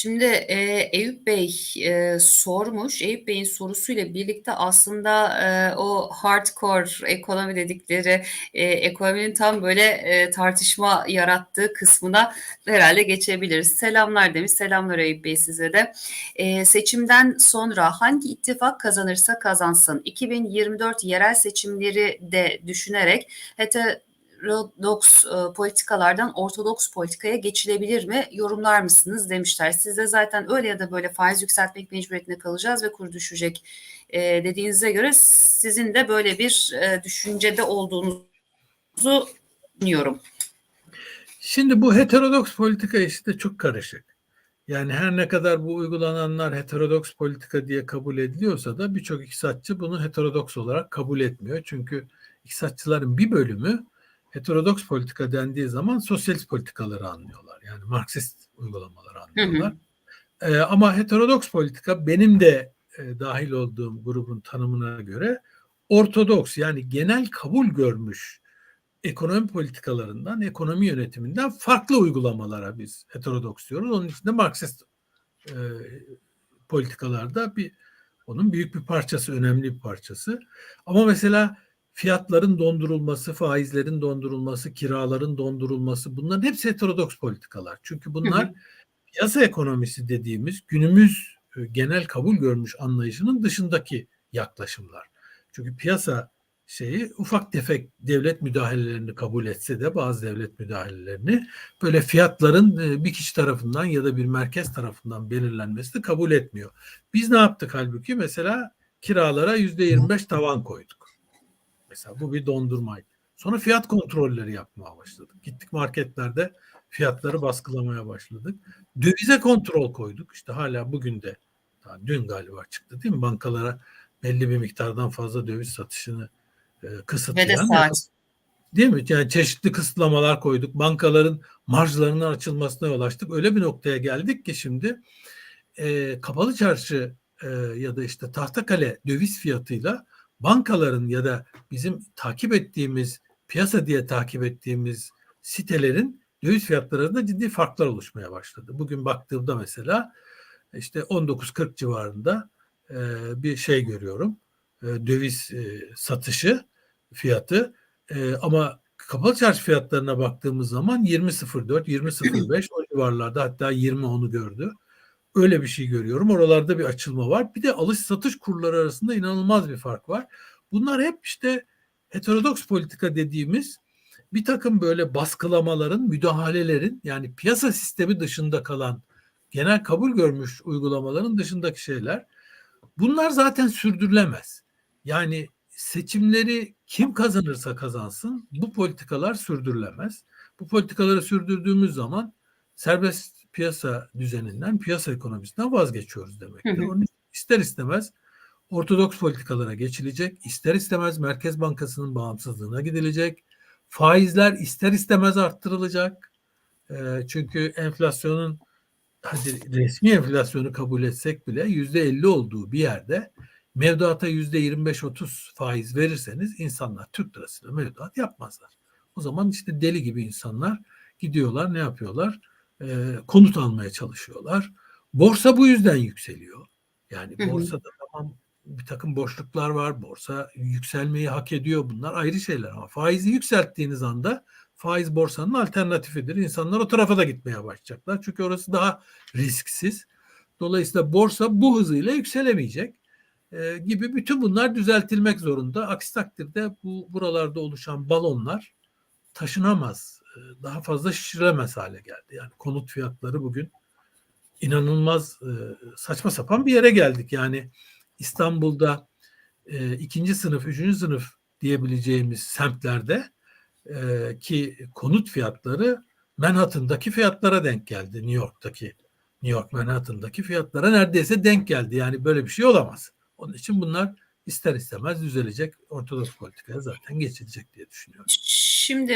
Şimdi, eee, Eyüp Bey, eee, sormuş. Eyüp Bey'in sorusuyla birlikte aslında, eee, o hardcore ekonomi dedikleri, eee, ekonominin tam böyle, eee, tartışma yarattığı kısmına herhâlde geçebiliriz. "Selamlar." demiş. Selamlar Eyüp Bey size de. Eee, "Seçimden sonra hangi ittifak kazanırsa kazansın 2024 yerel seçimleri de düşünerek heterodoks, ııı, politikalardan ortodoks politikaya geçilebilir mi, yorumlar mısınız?" demişler. Siz de zaten öyle ya da böyle faiz yükseltmek mecburiyetinde kalacağız ve kur düşecek, eee, dediğinize göre sizin de böyle bir, eee, düşüncede olduğunuzu düşünüyorum. Şimdi bu heterodoks politika işi de çok karışık. Yani her ne kadar bu uygulananlar heterodoks politika diye kabul ediliyorsa da birçok iktisatçı bunu heterodoks olarak kabul etmiyor. Çünkü iktisatçıların bir bölümü heterodoks politika dendiği zaman sosyalist politikaları anlıyorlar. Yani Marksist uygulamaları anlıyorlar. Hı hı. Eee, ama heterodoks politika benim de, eee, dâhil olduğum grubun tanımına göre ortodoks yani genel kabul görmüş ekonomi politikalarından, ekonomi yönetiminden farklı uygulamalara biz heterodoks diyoruz. Onun için de Marksist, eee, politikalar da bir onun büyük bir parçası, önemli bir parçası. Ama mesela fiyatların dondurulması, faizlerin dondurulması, kiraların dondurulması bunların hepsi heterodoks politikalar. Çünkü bunlar hı. piyasa ekonomisi dediğimiz günümüz, eee, genel kabul görmüş anlayışının dışındaki yaklaşımlar. Çünkü piyasa şeyi ufak tefek devlet müdahalelerini kabul etse de bazı devlet müdahalelerini böyle fiyatların, eee, bir kişi tarafından ya da bir merkez tarafından belirlenmesini kabul etmiyor. Biz ne yaptık hâlbuki? Mesela kiralara %25 tavan koyduk. Mesela bu bir dondurmaydı. Sonra fiyat kontrolleri yapmaya başladık. Gittik marketlerde fiyatları baskılamaya başladık. Dövize kontrol koyduk. İşte hâlâ bugün de daha dün galiba çıktı değil mi? Bankalara belli bir miktardan fazla döviz satışını, Ve de kısıtlayan saat. Değil mi? Yani çeşitli kısıtlamalar koyduk. Bankaların marjlarının açılmasına yol açtık. Öyle bir noktaya geldik ki şimdi, eee, kapalı çarşı, eee, ya da işte tahtakale döviz fiyatıyla bankaların ya da bizim takip ettiğimiz, piyasa diye takip ettiğimiz sitelerin döviz fiyatları arasında ciddi farklar oluşmaya başladı. Bugün baktığımda mesela işte 19.40 civarında, eee, bir şey görüyorum, eee, döviz, eee, satışı fiyatı. Eee, ama kapalı çarşı fiyatlarına baktığımız zaman 20.04, 20.05 o civarlarda hatta 20.10'u gördü. Öyle bir şey görüyorum. Oralarda bir açılma var. Bir de alış satış kurları arasında inanılmaz bir fark var. Bunlar hep işte heterodoks politika dediğimiz birtakım böyle baskılamaların, müdahalelerin yani piyasa sistemi dışında kalan genel kabul görmüş uygulamaların dışındaki şeyler. Bunlar zaten sürdürülemez. Yani seçimleri kim kazanırsa kazansın bu politikalar sürdürülemez. Bu politikaları sürdürdüğümüz zaman serbest piyasa düzeninden, piyasa ekonomisinden vazgeçiyoruz demektir. hı. Onun için ister istemez ortodoks politikalara geçilecek. İster istemez Merkez Bankası'nın bağımsızlığına gidilecek. Faizler ister istemez arttırılacak. Eee, çünkü enflasyonun hadi resmî enflasyonu kabul etsek bile %50 olduğu bir yerde mevduata %25-30 faiz verirseniz insanlar Türk lirasıyla mevduat yapmazlar. O zaman işte deli gibi insanlar gidiyorlar, ne yapıyorlar? Eee, konut almaya çalışıyorlar. Borsa bu yüzden yükseliyor. Yani borsada tamam birtakım boşluklar var. Borsa yükselmeyi hak ediyor. Bunlar ayrı şeyler ama faizi yükselttiğiniz anda faiz borsanın alternatifidir. İnsanlar o tarafa da gitmeye başlayacaklar. Çünkü orası daha risksiz. Dolayısıyla borsa bu hızıyla yükselemeyecek, eee, gibi bütün bunlar düzeltilmek zorunda. Aksi takdirde bu buralarda oluşan balonlar taşınamaz, eee, daha fazla şişirilemez hâle geldi. Yani konut fiyatları bugün inanılmaz, eee, saçma sapan bir yere geldik. Yani İstanbul'da, eee, 2'nci sınıf, 3'üncü sınıf diyebileceğimiz semtlerde, ki konut fiyatları Manhattan'daki fiyatlara denk geldi. New York'taki, New York Manhattan'daki fiyatlara neredeyse denk geldi. Yani böyle bir şey olamaz. Onun için bunlar ister istemez düzelecek. Ortodoks politikaya zaten geçilecek diye düşünüyorum. Şimdi